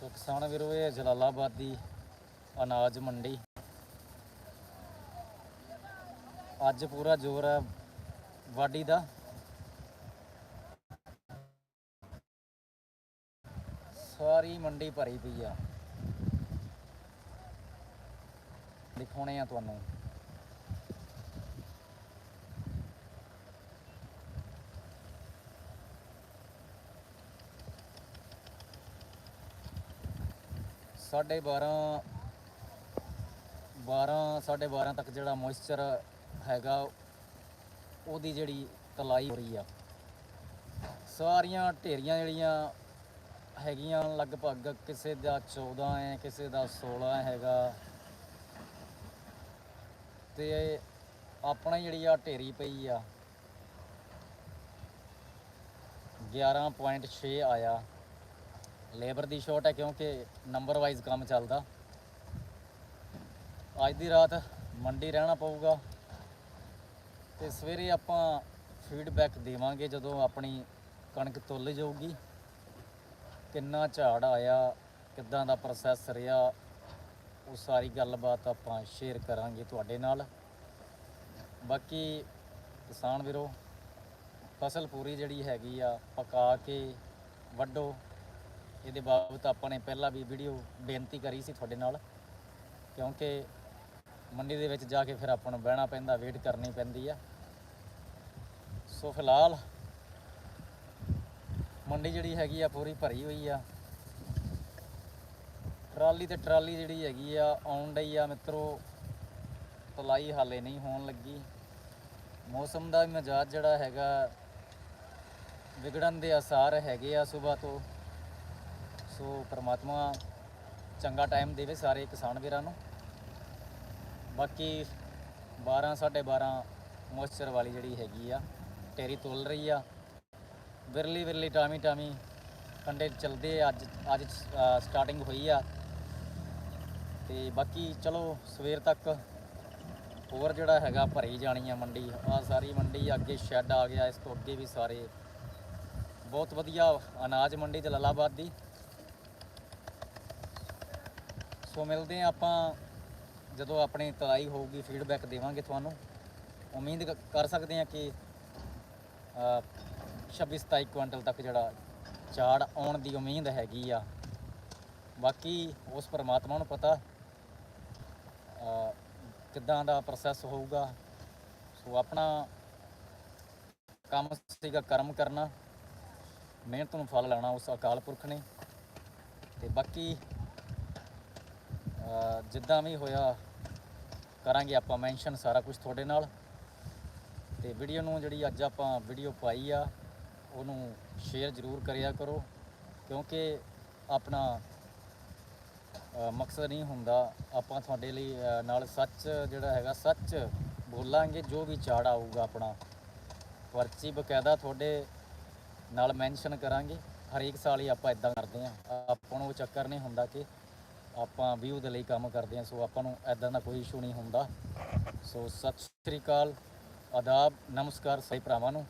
ਸੋ ਕਿਸਾਨ ਵੀਰੋ, ਇਹ ਜਲਾਲਾਬਾਦ ਦੀ ਅਨਾਜ ਮੰਡੀ। ਅੱਜ ਪੂਰਾ ਜ਼ੋਰ ਹੈ ਵਾਢੀ ਦਾ। ਸਾਰੀ ਮੰਡੀ ਭਰੀ ਪਈ ਆ। ਦਿਖਾਉਣੇ ਆ ਤੁਹਾਨੂੰ। ਸਾਢੇ 12 12 ਸਾਢੇ 12 ਤੱਕ ਜਿਹੜਾ ਮੋਇਸਚਰ ਹੈਗਾ, ਉਹਦੀ ਜਿਹੜੀ ਤਲਾਈ ਹੋ ਰਹੀ ਆ। ਸਾਰੀਆਂ ਢੇਰੀਆਂ ਜਿਹੜੀਆਂ ਹੈਗੀਆਂ, ਲਗਭਗ ਕਿਸੇ ਦਾ 14 ਹੈ ਕਿਸੇ ਦਾ 16 ਹੈਗਾ। ਤੇ ਆਪਣਾ ਜਿਹੜੀ ਆ ਢੇਰੀ ਪਈ ਆ। 11.6 ਆਇਆ। ਲੇਬਰ ਦੀ ਸ਼ੋਰਟ ਹੈ ਕਿਉਂਕਿ ਨੰਬਰ ਵਾਈਜ਼ ਕੰਮ ਚੱਲਦਾ। ਅੱਜ ਦੀ ਰਾਤ ਮੰਡੀ ਰਹਿਣਾ ਪਊਗਾ ਤੇ ਸਵੇਰੇ ਆਪਾਂ ਫੀਡਬੈਕ ਦੇਵਾਂਗੇ ਜਦੋਂ ਆਪਣੀ ਕਣਕ ਤੁੱਲ ਜਾਊਗੀ। ਕਿੰਨਾ ਝਾੜ ਆਇਆ, ਕਿੱਦਾਂ ਦਾ ਪ੍ਰੋਸੈਸ ਰਿਹਾ, ਉਹ ਸਾਰੀ ਗੱਲਬਾਤ ਆਪਾਂ ਸ਼ੇਅਰ ਕਰਾਂਗੇ ਤੁਹਾਡੇ ਨਾਲ। ਬਾਕੀ ਕਿਸਾਨ ਵੀਰੋ, ਫਸਲ ਪੂਰੀ ਜਿਹੜੀ ਹੈਗੀ ਆ ਪਕਾ ਕੇ ਵੱਢੋ। ਇਹਦੇ ਬਾਬਤ ਆਪਾਂ ਨੇ ਪਹਿਲਾਂ ਵੀ ਵੀਡੀਓ ਬੇਨਤੀ ਕਰੀ ਸੀ ਤੁਹਾਡੇ ਨਾਲ, ਕਿਉਂਕਿ ਮੰਡੀ ਦੇ ਵਿੱਚ ਜਾ ਕੇ ਫਿਰ ਆਪਾਂ ਨੂੰ ਬਹਿਣਾ ਪੈਂਦਾ ਵੇਟ ਕਰਨੀ ਪੈਂਦੀ ਆ। ਸੋ ਫਿਲਹਾਲ ਮੰਡੀ ਜਿਹੜੀ ਹੈਗੀ ਆ ਪੂਰੀ ਭਰੀ ਹੋਈ ਆ। ਟਰਾਲੀ ਤੇ ਟਰਾਲੀ ਜਿਹੜੀ ਹੈਗੀ ਆ, ਆਉਣ ਡਈ ਆ ਮਿੱਤਰੋ, ਤਲਾਈ ਹਾਲੇ ਨਹੀਂ ਹੋਣ ਲੱਗੀ। ਮੌਸਮ ਦਾ ਮਜ਼ਾਜ ਜਿਹੜਾ ਹੈਗਾ, ਵਿਗੜਨ ਦੇ ਅਸਾਰ ਹੈਗੇ ਆ ਸਵੇਰ ਤੋਂ। ਸੋ ਪ੍ਰਮਾਤਮਾ ਚੰਗਾ ਟਾਈਮ ਦੇਵੇ ਸਾਰੇ ਕਿਸਾਨ ਵੀਰਾਂ ਨੂੰ। ਬਾਕੀ 12 12:30 ਮੋਇਸਚਰ ਵਾਲੀ ਜਿਹੜੀ ਹੈਗੀ ਆ, ਢੇਰੀ ਤੁਲ ਰਹੀ ਆ। ਵਿਰਲੀ ਵਿਰਲੀ ਟਾਮੀ ਟਾਮੀ ਕੰਡੇ ਚੱਲਦੇ ਅੱਜ ਅੱਜ ਸਟਾਰਟਿੰਗ ਹੋਈ ਆ। ਤੇ ਬਾਕੀ ਚਲੋ ਸਵੇਰ ਤੱਕ ਹੋਰ ਜਿਹੜਾ ਹੈਗਾ ਭਰੀ ਜਾਣੀ ਆ ਮੰਡੀ। ਆ ਸਾਰੀ ਮੰਡੀ ਅੱਗੇ ਸ਼ੈੱਡ ਆ ਗਿਆ, ਇਸ ਤੋਂ ਅੱਗੇ ਵੀ ਸਾਰੇ। ਬਹੁਤ ਵਧੀਆ ਅਨਾਜ ਮੰਡੀ ਜਲਾਲਾਬਾਦ ਦੀ। ਸੋ ਮਿਲਦੇ ਆ ਆਪਾਂ, ਜਦੋਂ ਆਪਣੀ ਤਲਾਈ ਹੋਊਗੀ ਫੀਡਬੈਕ ਦੇਵਾਂਗੇ ਤੁਹਾਨੂੰ। ਉਮੀਦ ਕਰ ਸਕਦੇ ਆ ਕਿ 26 27 ਕੁਇੰਟਲ ਤੱਕ ਜਿਹੜਾ ਝਾੜ ਆਉਣ ਦੀ ਉਮੀਦ ਹੈਗੀ ਆ। ਬਾਕੀ ਉਸ ਪਰਮਾਤਮਾ ਨੂੰ ਪਤਾ ਕਿੱਦਾਂ ਦਾ ਪ੍ਰੋਸੈਸ ਹੋਊਗਾ। ਸੋ ਆਪਣਾ ਕੰਮ ਸੀਗਾ ਕਰਮ ਕਰਨਾ। ਮਿਹਨਤ ਨੂੰ ਫਲ ਲੈਣਾ ਉਸ ਅਕਾਲ ਪੁਰਖ ਨੇ। ਤੇ ਬਾਕੀ ਜਿੱਦਾਂ ਵੀ ਹੋਇਆ, ਕਰਾਂਗੇ ਆਪਾਂ ਮੈਂਸ਼ਨ ਸਾਰਾ ਕੁਝ ਤੁਹਾਡੇ ਨਾਲ। ਤੇ ਵੀਡੀਓ ਨੂੰ ਜਿਹੜੀ ਅੱਜ ਆਪਾਂ ਵੀਡੀਓ ਪਾਈ ਆ, ਉਹਨੂੰ ਸ਼ੇਅਰ ਜ਼ਰੂਰ ਕਰਿਆ ਕਰੋ, ਕਿਉਂਕਿ ਆਪਣਾ ਮਕਸਦ ਨਹੀਂ ਹੁੰਦਾ ਆਪਾਂ ਤੁਹਾਡੇ ਲਈ ਨਾਲ ਸੱਚ ਜਿਹੜਾ ਹੈਗਾ, ਸੱਚ ਬੋਲਾਂਗੇ, ਜੋ ਵੀ ਚਾੜ ਆਊਗਾ ਆਪਣਾ। ਪਰਚੀ, ਬਕਾਇਦਾ ਤੁਹਾਡੇ ਨਾਲ ਮੈਂਸ਼ਨ ਕਰਾਂਗੇ। ਹਰੇਕ ਸਾਲ ਹੀ ਆਪਾਂ ਇਦਾਂ ਕਰਦੇ ਆ ਆਪਾਂ ਨੂੰ ਚੱਕਰ ਨਹੀਂ ਹੁੰਦਾ ਕਿ ਆਪਾਂ ਵਿਊ ਦੇ ਲਈ ਕੰਮ ਕਰਦੇ ਹਾਂ, ਸੋ ਆਪਾਂ ਨੂੰ ਐਦਾਂ ਦਾ ਕੋਈ ਇਸ਼ੂ ਨਹੀਂ ਹੁੰਦਾ। ਸੋ ਸਤਿ ਸ਼੍ਰੀ ਅਕਾਲ, ਆਦਾਬ, ਨਮਸਕਾਰ ਸਹੀ ਭਰਾਵਾਂ ਨੂੰ।